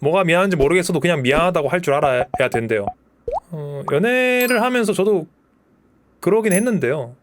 뭐가 미안한지 모르겠어도 그냥 미안하다고 할 줄 알아야 된대요. 어, 연애를 하면서 저도 그러긴 했는데요.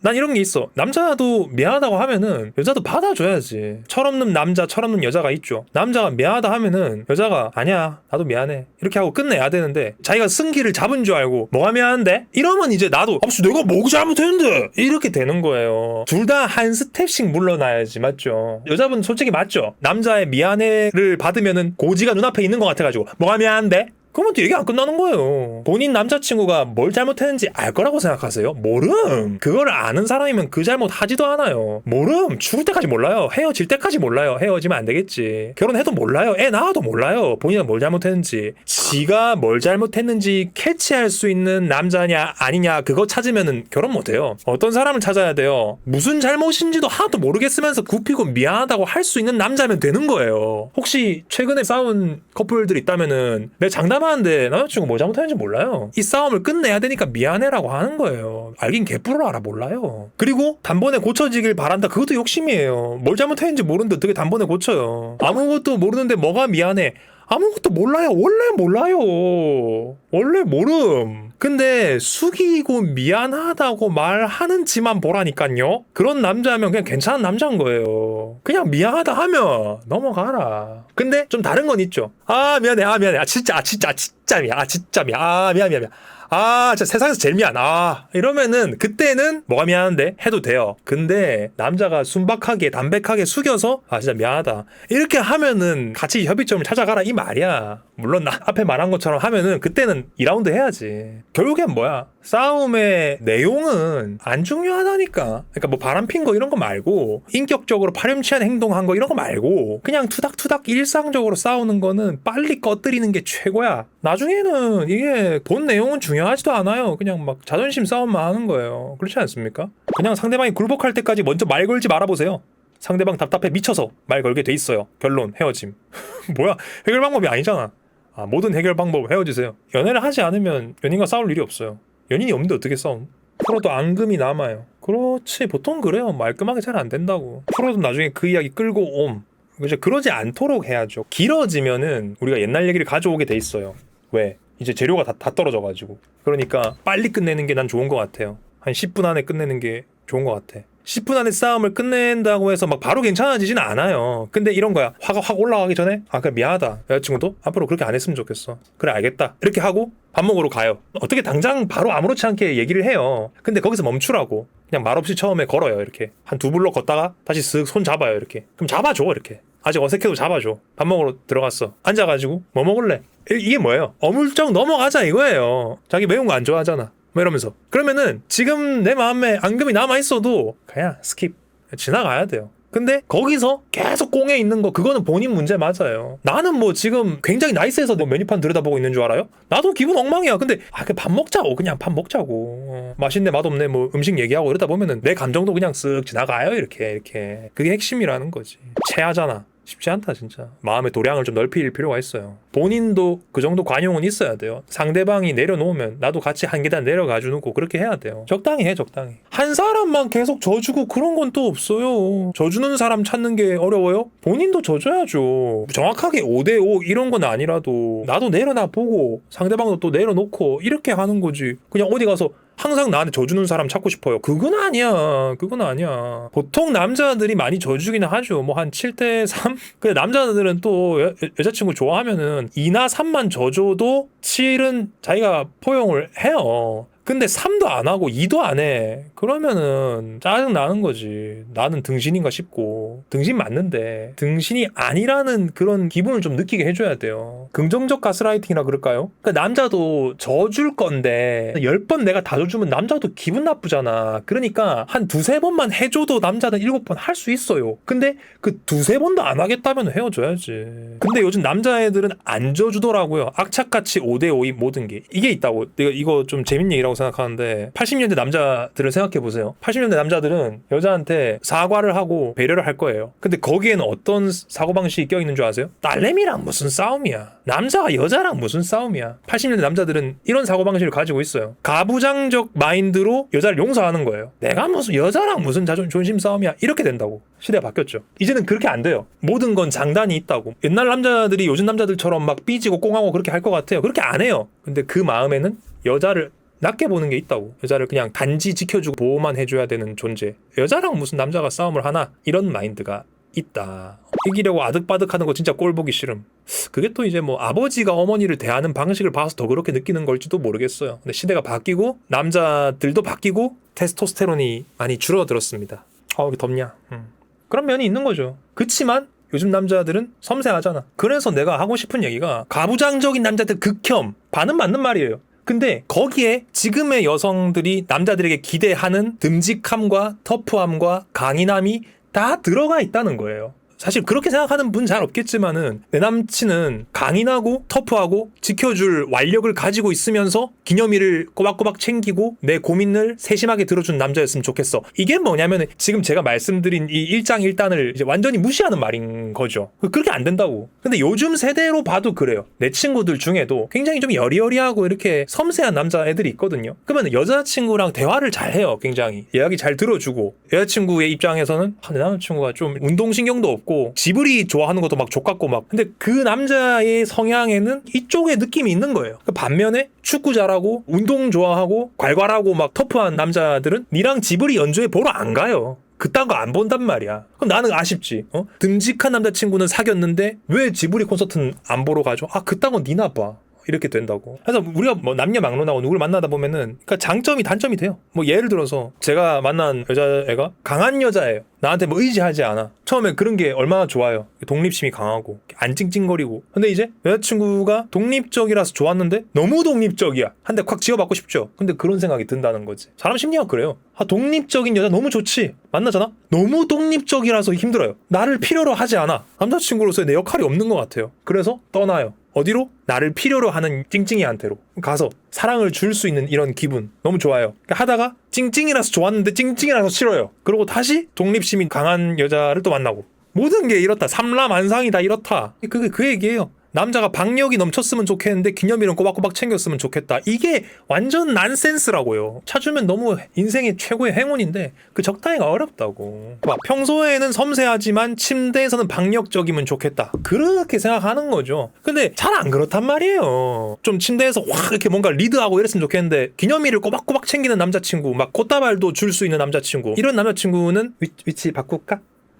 난 이런 게 있어. 남자도 미안하다고 하면은 여자도 받아줘야지. 철없는 남자, 철없는 여자가 있죠. 남자가 미안하다 하면은 여자가 아니야, 나도 미안해. 이렇게 하고 끝내야 되는데 자기가 승기를 잡은 줄 알고 뭐가 미안한데? 이러면 이제 나도 아씨 내가 뭐가 잘못했는데 이렇게 되는 거예요. 둘 다 한 스텝씩 물러나야지 맞죠? 여자분 솔직히 맞죠? 남자의 미안해를 받으면은 고지가 눈앞에 있는 것 같아가지고 뭐가 미안한데? 그러면 또 얘기 안 끝나는 거예요. 본인 남자친구가 뭘 잘못했는지 알 거라고 생각하세요? 모름. 그거를 아는 사람이면 그 잘못 하지도 않아요. 모름. 죽을 때까지 몰라요. 헤어질 때까지 몰라요. 헤어지면 안 되겠지. 결혼해도 몰라요. 애 낳아도 몰라요. 본인은 뭘 잘못했는지. 지가 뭘 잘못했는지 캐치할 수 있는 남자냐 아니냐 그거 찾으면은 결혼 못 해요. 어떤 사람을 찾아야 돼요. 무슨 잘못인지도 하나도 모르겠으면서 굽히고 미안하다고 할 수 있는 남자면 되는 거예요. 혹시 최근에 싸운 커플들 있다면은 내 장 담하는데 남자친구 뭐 잘못했는지 몰라요. 이 싸움을 끝내야 되니까 미안해라고 하는 거예요. 알긴 개뿔을 알아 몰라요. 그리고 단번에 고쳐지길 바란다. 그것도 욕심이에요. 뭘 잘못했는지 모르는데 어떻게 단번에 고쳐요. 아무것도 모르는데 뭐가 미안해. 아무것도 몰라요. 원래 몰라요. 원래 모름. 근데 숙이고 미안하다고 말하는 지만 보라니까요. 그런 남자면 그냥 괜찮은 남자인 거예요. 그냥 미안하다 하면 넘어가라. 근데 좀 다른 건 있죠. 아 미안해. 아 미안해. 아 진짜 아 진짜 아 진짜 미안. 아 진짜 미안. 아 미안 미안 미안. 아, 진짜 세상에서 제일 미안. 아, 이러면은 그때는 뭐가 미안한데 해도 돼요. 근데 남자가 순박하게 담백하게 숙여서 아 진짜 미안하다. 이렇게 하면은 같이 협의점을 찾아가라 이 말이야. 물론 나 앞에 말한 것처럼 하면은 그때는 2라운드 해야지. 결국엔 뭐야? 싸움의 내용은 안 중요하다니까. 그러니까 뭐 바람 핀 거 이런 거 말고 인격적으로 파렴치한 행동한 거 이런 거 말고 그냥 투닥투닥 일상적으로 싸우는 거는 빨리 꺼뜨리는 게 최고야. 나중에는 이게 본 내용은 중요하지도 않아요. 그냥 막 자존심 싸움만 하는 거예요. 그렇지 않습니까? 그냥 상대방이 굴복할 때까지 먼저 말 걸지 말아보세요. 상대방 답답해 미쳐서 말 걸게 돼 있어요. 결론 헤어짐. 뭐야 해결 방법이 아니잖아. 아, 모든 해결 방법 헤어지세요. 연애를 하지 않으면 연인과 싸울 일이 없어요. 연인이 없는데 어떻게 싸움? 프로도 앙금이 남아요. 그렇지 보통 그래요. 말끔하게 잘 안 된다고. 프로도 나중에 그 이야기 끌고 옴. 이제 그러지 않도록 해야죠. 길어지면은 우리가 옛날 얘기를 가져오게 돼 있어요. 왜? 이제 재료가 다, 다 떨어져가지고. 그러니까 빨리 끝내는 게 난 좋은 것 같아요. 한 10분 안에 끝내는 게 좋은 것 같아. 10분 안에 싸움을 끝낸다고 해서 막 바로 괜찮아지진 않아요. 근데 이런 거야. 화가 확 올라가기 전에 아 그래 미안하다. 여자친구도 앞으로 그렇게 안 했으면 좋겠어. 그래 알겠다. 이렇게 하고 밥 먹으러 가요. 어떻게 당장 바로 아무렇지 않게 얘기를 해요. 근데 거기서 멈추라고. 그냥 말없이 처음에 걸어요. 이렇게 한 두 블록 걷다가 다시 쓱 손 잡아요. 이렇게. 그럼 잡아줘 이렇게. 아직 어색해도 잡아줘. 밥 먹으러 들어갔어. 앉아가지고 뭐 먹을래? 이- 이게 뭐예요? 어물쩍 넘어가자 이거예요. 자기 매운 거 안 좋아하잖아. 뭐 이러면서 그러면은 지금 내 마음에 앙금이 남아 있어도 그냥 스킵 지나가야 돼요. 근데 거기서 계속 꽁에 있는 거 그거는 본인 문제 맞아요. 나는 뭐 지금 굉장히 나이스해서 뭐 메뉴판 들여다보고 있는 줄 알아요? 나도 기분 엉망이야. 근데 아 그냥 밥 먹자고 그냥 밥 먹자고 어, 맛있네 맛없네 뭐 음식 얘기하고 이러다 보면은 내 감정도 그냥 쓱 지나가요 이렇게 이렇게 그게 핵심이라는 거지. 체하잖아. 쉽지 않다 진짜. 마음의 도량을 좀 넓힐 필요가 있어요. 본인도 그 정도 관용은 있어야 돼요. 상대방이 내려놓으면 나도 같이 한 계단 내려가 주고 그렇게 해야 돼요. 적당히 해 적당히. 한 사람만 계속 져주고 그런 건 또 없어요. 져주는 사람 찾는 게 어려워요? 본인도 져줘야죠. 정확하게 5대5 이런 건 아니라도 나도 내려놔 보고 상대방도 또 내려놓고 이렇게 하는 거지. 그냥 어디 가서 항상 나한테 져주는 사람 찾고 싶어요. 그건 아니야. 그건 아니야. 보통 남자들이 많이 져주기는 하죠. 뭐 한 7대 3? 근데 남자들은 또 여, 자친구 좋아하면은 2나 3만 져줘도 7은 자기가 포용을 해요. 근데 3도 안 하고 2도 안 해. 그러면은 짜증 나는 거지. 나는 등신인가 싶고. 등신 맞는데 등신이 아니라는 그런 기분을 좀 느끼게 해줘야 돼요. 긍정적 가스라이팅이라 그럴까요? 그러니까 남자도 져줄 건데 10번 내가 다 져주면 남자도 기분 나쁘잖아. 그러니까 한 두세 번만 해줘도 남자는 7번 할 수 있어요. 근데 그 두세 번도 안 하겠다면 헤어져야지. 근데 요즘 남자애들은 안 져주더라고요. 악착같이 5대5인 모든 게. 이게 있다고. 내가 이거 좀 재밌는 얘기라고 생각하는데 80년대 남자들을 생각해 보세요. 80년대 남자들은 여자한테 사과를 하고 배려를 할 거예요. 근데 거기에는 어떤 사고 방식이 껴 있는 줄 아세요? 딸내미랑 무슨 싸움이야. 남자가 여자랑 무슨 싸움이야. 80년대 남자들은 이런 사고 방식을 가지고 있어요. 가부장적 마인드로 여자를 용서하는 거예요. 내가 무슨 여자랑 무슨 자존 존심 싸움이야. 이렇게 된다고. 시대가 바뀌었죠. 이제는 그렇게 안 돼요. 모든 건 장단이 있다고. 옛날 남자들이 요즘 남자들처럼 막 삐지고 꽁하고 그렇게 할 것 같아요. 그렇게 안 해요. 근데 그 마음에는 여자를 낮게 보는 게 있다고. 여자를 그냥 단지 지켜주고 보호만 해줘야 되는 존재. 여자랑 무슨 남자가 싸움을 하나? 이런 마인드가 있다. 이기려고 아득바득하는 거 진짜 꼴 보기 싫음. 그게 또 이제 뭐 아버지가 어머니를 대하는 방식을 봐서 더 그렇게 느끼는 걸지도 모르겠어요. 근데 시대가 바뀌고 남자들도 바뀌고 테스토스테론이 많이 줄어들었습니다. 아, 왜 덥냐? 음. 그런 면이 있는 거죠. 그치만 요즘 남자들은 섬세하잖아. 그래서 내가 하고 싶은 얘기가 가부장적인 남자들 극혐 반은 맞는 말이에요. 근데 거기에 지금의 여성들이 남자들에게 기대하는 듬직함과 터프함과 강인함이 다 들어가 있다는 거예요. 사실 그렇게 생각하는 분 잘 없겠지만은 내 남친은 강인하고 터프하고 지켜줄 완력을 가지고 있으면서 기념일을 꼬박꼬박 챙기고 내 고민을 세심하게 들어준 남자였으면 좋겠어. 이게 뭐냐면 지금 제가 말씀드린 이 일장일단을 이제 완전히 무시하는 말인 거죠. 그렇게 안 된다고. 근데 요즘 세대로 봐도 그래요. 내 친구들 중에도 굉장히 좀 여리여리하고 이렇게 섬세한 남자애들이 있거든요. 그러면 여자친구랑 대화를 잘 해요. 굉장히 이야기 잘 들어주고 여자친구의 입장에서는 아, 내 남자친구가 좀 운동신경도 없고 지브리 좋아하는 것도 막 족같고 막 근데 그 남자의 성향에는 이쪽에 느낌이 있는 거예요. 그 반면에 축구 잘하고 운동 좋아하고 괄괄하고 막 터프한 남자들은 니랑 지브리 연주회 보러 안 가요. 그딴 거 안 본단 말이야. 그럼 나는 아쉽지. 어? 듬직한 남자친구는 사귀었는데 왜 지브리 콘서트는 안 보러 가죠? 아 그딴 건 니나 봐. 이렇게 된다고. 그래서 우리가 뭐 남녀 막론하고 누구를 만나다 보면은 그러니까 장점이 단점이 돼요. 뭐 예를 들어서 제가 만난 여자애가 강한 여자예요. 나한테 뭐 의지하지 않아. 처음에 그런 게 얼마나 좋아요. 독립심이 강하고 안 찡찡거리고. 근데 이제 여자친구가 독립적이라서 좋았는데 너무 독립적이야. 한 대 콱 지어받고 싶죠. 근데 그런 생각이 든다는 거지. 사람 심리가 그래요. 아 독립적인 여자 너무 좋지. 만나잖아. 너무 독립적이라서 힘들어요. 나를 필요로 하지 않아. 남자친구로서의 내 역할이 없는 것 같아요. 그래서 떠나요. 어디로? 나를 필요로 하는 찡찡이한테로 가서 사랑을 줄 수 있는 이런 기분 너무 좋아요. 그러니까 하다가 찡찡이라서 좋았는데 찡찡이라서 싫어요. 그리고 다시 독립심이 강한 여자를 또 만나고 모든 게 이렇다. 삼라만상이 다 이렇다. 그게 그 얘기예요. 남자가 박력이 넘쳤으면 좋겠는데 기념일은 꼬박꼬박 챙겼으면 좋겠다. 이게 완전 난센스라고요. 찾으면 너무 인생의 최고의 행운인데 그 적당히가 어렵다고. 막 평소에는 섬세하지만 침대에서는 박력적이면 좋겠다. 그렇게 생각하는 거죠. 근데 잘 안 그렇단 말이에요. 좀 침대에서 확 이렇게 뭔가 리드하고 이랬으면 좋겠는데 기념일을 꼬박꼬박 챙기는 남자친구, 막 꽃다발도 줄 수 있는 남자친구. 이런 남자친구는 위, 위치 바꿀까?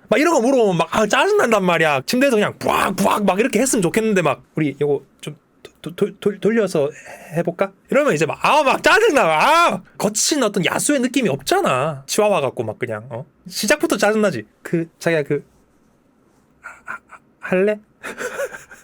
막 이런 거 물어보면 막 아, 짜증난단 말이야. 침대에서 그냥 부악부악 막 이렇게 했으면 좋겠는데 막 우리 이거 좀 도, 도, 도, 돌려서 해볼까? 이러면 이제 막 아 막 짜증나. 아 거친 어떤 야수의 느낌이 없잖아. 치와와 같고 막 그냥 어 시작부터 짜증나지. 그 자기가 그 아, 아, 할래?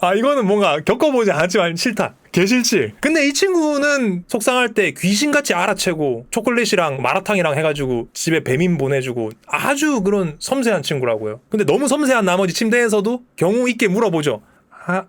아 이거는 뭔가 겪어보지 않았지만 싫다. 개 싫지. 근데 이 친구는 속상할 때 귀신같이 알아채고 초콜릿이랑 마라탕이랑 해가지고 집에 배민 보내주고 아주 그런 섬세한 친구라고요. 근데 너무 섬세한 나머지 침대에서도 경우 있게 물어보죠. 하, 하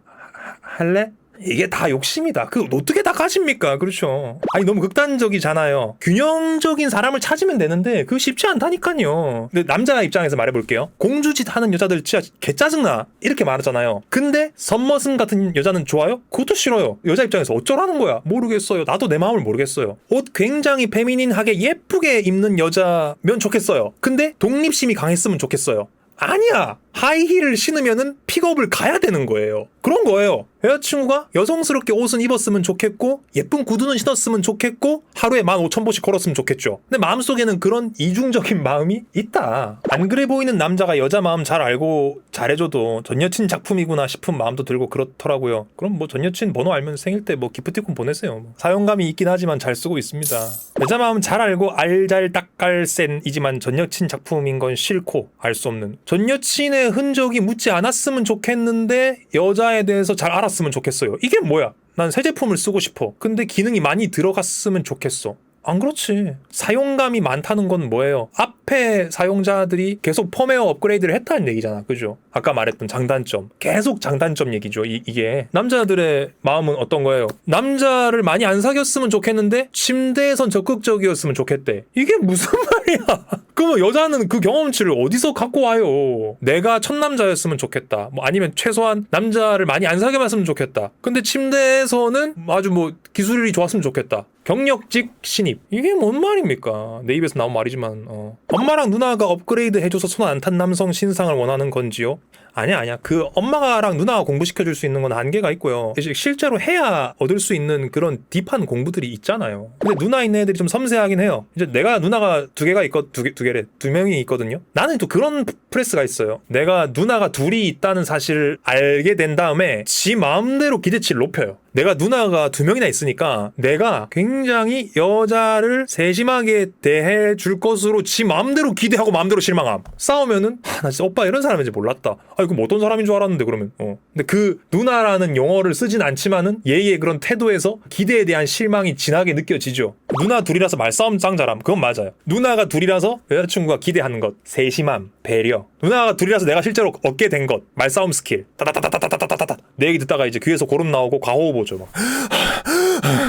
할래? 이게 다 욕심이다. 그 어떻게 다 가십니까? 그렇죠. 아니 너무 극단적이잖아요. 균형적인 사람을 찾으면 되는데 그거 쉽지 않다니까요. 근데 남자 입장에서 말해볼게요. 공주짓 하는 여자들 진짜 개 짜증나 이렇게 말하잖아요. 근데 선머슴 같은 여자는 좋아요? 그것도 싫어요. 여자 입장에서 어쩌라는 거야? 모르겠어요. 나도 내 마음을 모르겠어요. 옷 굉장히 페미닌하게 예쁘게 입는 여자면 좋겠어요. 근데 독립심이 강했으면 좋겠어요. 아니야. 하이힐을 신으면은 픽업을 가야 되는 거예요. 그런 거예요. 여자친구가 여성스럽게 옷은 입었으면 좋겠고 예쁜 구두는 신었으면 좋겠고 하루에 15,000보씩 걸었으면 좋겠죠. 근데 마음속에는 그런 이중적인 마음이 있다. 안 그래 보이는 남자가 여자 마음 잘 알고 잘해줘도 전 여친 작품이구나 싶은 마음도 들고 그렇더라고요. 그럼 뭐 전 여친 번호 알면 생일 때 뭐 기프티콘 보내세요. 사용감이 있긴 하지만 잘 쓰고 있습니다. 여자 마음 잘 알고 알잘딱깔센이지만 전 여친 작품인 건 싫고 알 수 없는 전 여친의 흔적이 묻지 않았으면 좋겠는데 여자에 대해서 잘 알았 으면 좋겠어요. 이게 뭐야? 난 새 제품을 쓰고 싶어. 근데 기능이 많이 들어갔으면 좋겠어. 안 그렇지. 사용감이 많다는 건 뭐예요? 앞에 사용자들이 계속 펌웨어 업그레이드를 했다는 얘기잖아. 그죠? 아까 말했던 장단점. 계속 장단점 얘기죠. 이, 이게. 남자들의 마음은 어떤 거예요? 남자를 많이 안 사귀었으면 좋겠는데 침대에선 적극적이었으면 좋겠대. 이게 무슨 말이야? 그러면 여자는 그 경험치를 어디서 갖고 와요? 내가 첫 남자였으면 좋겠다. 뭐 아니면 최소한 남자를 많이 안 사귀어봤으면 좋겠다. 근데 침대에서는 아주 뭐 기술이 좋았으면 좋겠다. 경력직 신입. 이게 뭔 말입니까? 내 입에서 나온 말이지만 어. 엄마랑 누나가 업그레이드 해줘서 손 안 탄 남성 신상을 원하는 건지요? 아니야 아니야. 그 엄마랑 누나가 공부시켜줄 수 있는 건 한계가 있고요. 실제로 해야 얻을 수 있는 그런 딥한 공부들이 있잖아요. 근데 누나 있는 애들이 좀 섬세하긴 해요. 이제 내가 누나가 두 개가 있거 두, 개, 두 개래. 두 명이 있거든요. 나는 또 그런 프레스가 있어요. 내가 누나가 둘이 있다는 사실을 알게 된 다음에 지 마음대로 기대치를 높여요 내가 누나가 두 명이나 있으니까 내가 굉장히 여자를 세심하게 대해 줄 것으로 지 마음대로 기대하고 마음대로 실망함. 싸우면은 하, 나 진짜 오빠 이런 사람인지 몰랐다. 아 이거 뭐 어떤 사람인 줄 알았는데 그러면. 어. 근데 그 누나라는 용어를 쓰진 않지만은 예의의 그런 태도에서 기대에 대한 실망이 진하게 느껴지죠. 누나 둘이라서 말싸움 짱잘함. 그건 맞아요. 누나가 둘이라서 여자친구가 기대하는 것, 세심함, 배려. 누나가 둘이라서 내가 실제로 얻게 된 것, 말싸움 스킬. 따다다다다다다다다. 내 얘기 듣다가 이제 귀에서 고름 나오고 과호흡 오죠. 막.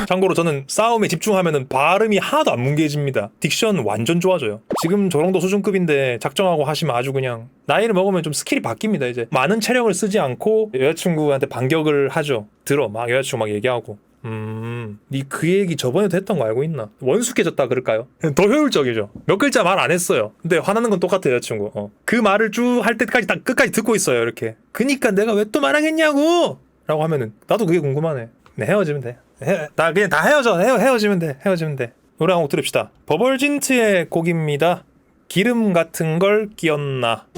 참고로 저는 싸움에 집중하면은 발음이 하나도 안 뭉개집니다. 딕션 완전 좋아져요. 지금 저 정도 수준급인데 작정하고 하시면 아주 그냥 나이를 먹으면 좀 스킬이 바뀝니다. 이제 많은 체력을 쓰지 않고 여자친구한테 반격을 하죠. 들어 막 여자친구 막 얘기하고. 음, 니 그 얘기 저번에도 했던 거 알고 있나? 원숙해졌다 그럴까요? 더 효율적이죠. 몇 글자 말 안 했어요. 근데 화나는 건 똑같아요, 여자친구. 어. 그 말을 쭉 할 때까지 딱 끝까지 듣고 있어요, 이렇게. 그니까 내가 왜 또 말하겠냐고! 라고 하면은, 나도 그게 궁금하네. 네, 헤어지면 돼. 헤, 나 그냥 다 헤어져. 헤어, 헤어지면 돼. 헤어지면 돼. 노래 한 곡 들읍시다. 버벌진트의 곡입니다. 기름 같은 걸 끼얹나.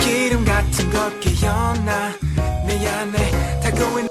기름 같은 거 끼얹나 타고 있는